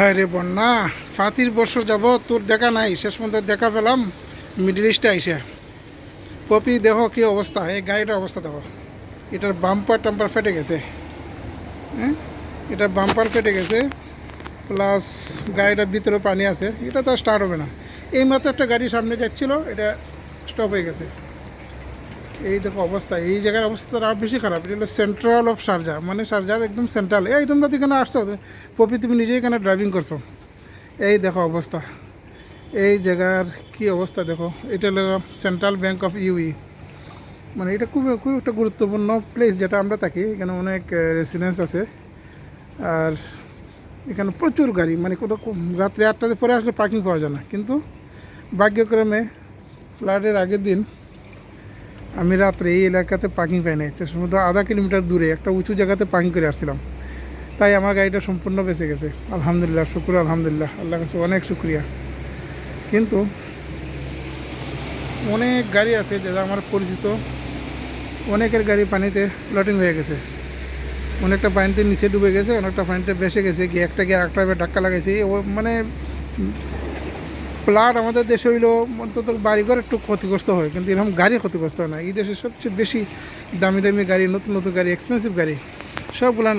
হ্যাঁ রে বন্যা, ফাতির বছর যাব তোর দেখা নাই, শেষ পর্যন্ত দেখা পেলাম, মিডিল ইস্টে আইসে। পপি দেখো কি অবস্থা? এই গাড়িটার অবস্থা দেখো। এটার বাম্পার টাম্পার ফেটে গেছে। হ্যাঁ? এটা বাম্পার ফেটে গেছে প্লাস গাড়িটার ভিতরে পানি আছে। এটা তো স্টার্ট হবে না। এইমাত্র একটা গাড়ি সামনে যাচ্ছিল, এটা স্টপ হয়ে গেছে। এই দেখো অবস্থা, এই জায়গার অবস্থা আরও বেশি খারাপ। এটা হলো সেন্ট্রাল অফ শারজা মানে শারজার একদম সেন্ট্রাল এই তোমরা তো এখানে আসছো পপি তুমি নিজেই এখানে ড্রাইভিং করছ। এই দেখো অবস্থা, এই জায়গার কি অবস্থা দেখো, এটা হলো সেন্ট্রাল ব্যাংক অফ ইউই মানে এটা খুব খুব একটা গুরুত্বপূর্ণ প্লেস যেটা আমরা থাকি, এখানে অনেক রেসিডেন্স আছে। আর এখানে প্রচুর গাড়ি মানে কোথাও রাত্রে আটটার পরে আসলে পার্কিং পাওয়া যায় না। কিন্তু ভাগ্যক্রমে ফ্লাডের আগের দিন আমি রাত্রে এই এলাকাতে পার্কিং পাই নাই। সম্ভবত আধা কিলোমিটার দূরে, একটা উঁচু জায়গাতে পার্কিং করে আসছিলাম। তাই আমার গাড়িটা সম্পূর্ণ বেঁচে গেছে। আলহামদুলিল্লাহ, শুক্র আলহামদুলিল্লাহ। আল্লাহ কাছে অনেক শুক্রিয়া। কিন্তু অনেক গাড়ি আছে যেটা আমার পরিচিত। অনেকের গাড়ি পানিতে ফ্লোটিং হয়ে গেছে। অনেকটা পানিতে নিচে ডুবে গেছে, অনেকটা পানিতে বেসে গেছে। গিয়ে একটা গিয়ে একটা ধাক্কা লাগাইছে। মানে প্লাট আমাদের দেশে হইল অন্তত বাড়িঘর একটু ক্ষতিগ্রস্ত হয়, কিন্তু এরকম গাড়ি ক্ষতিগ্রস্ত হয় না। এই দেশে সবচেয়ে বেশি দামি দামি গাড়ি, নতুন নতুন গাড়ি এক্সপেন্সিভ গাড়ি, সবগুলা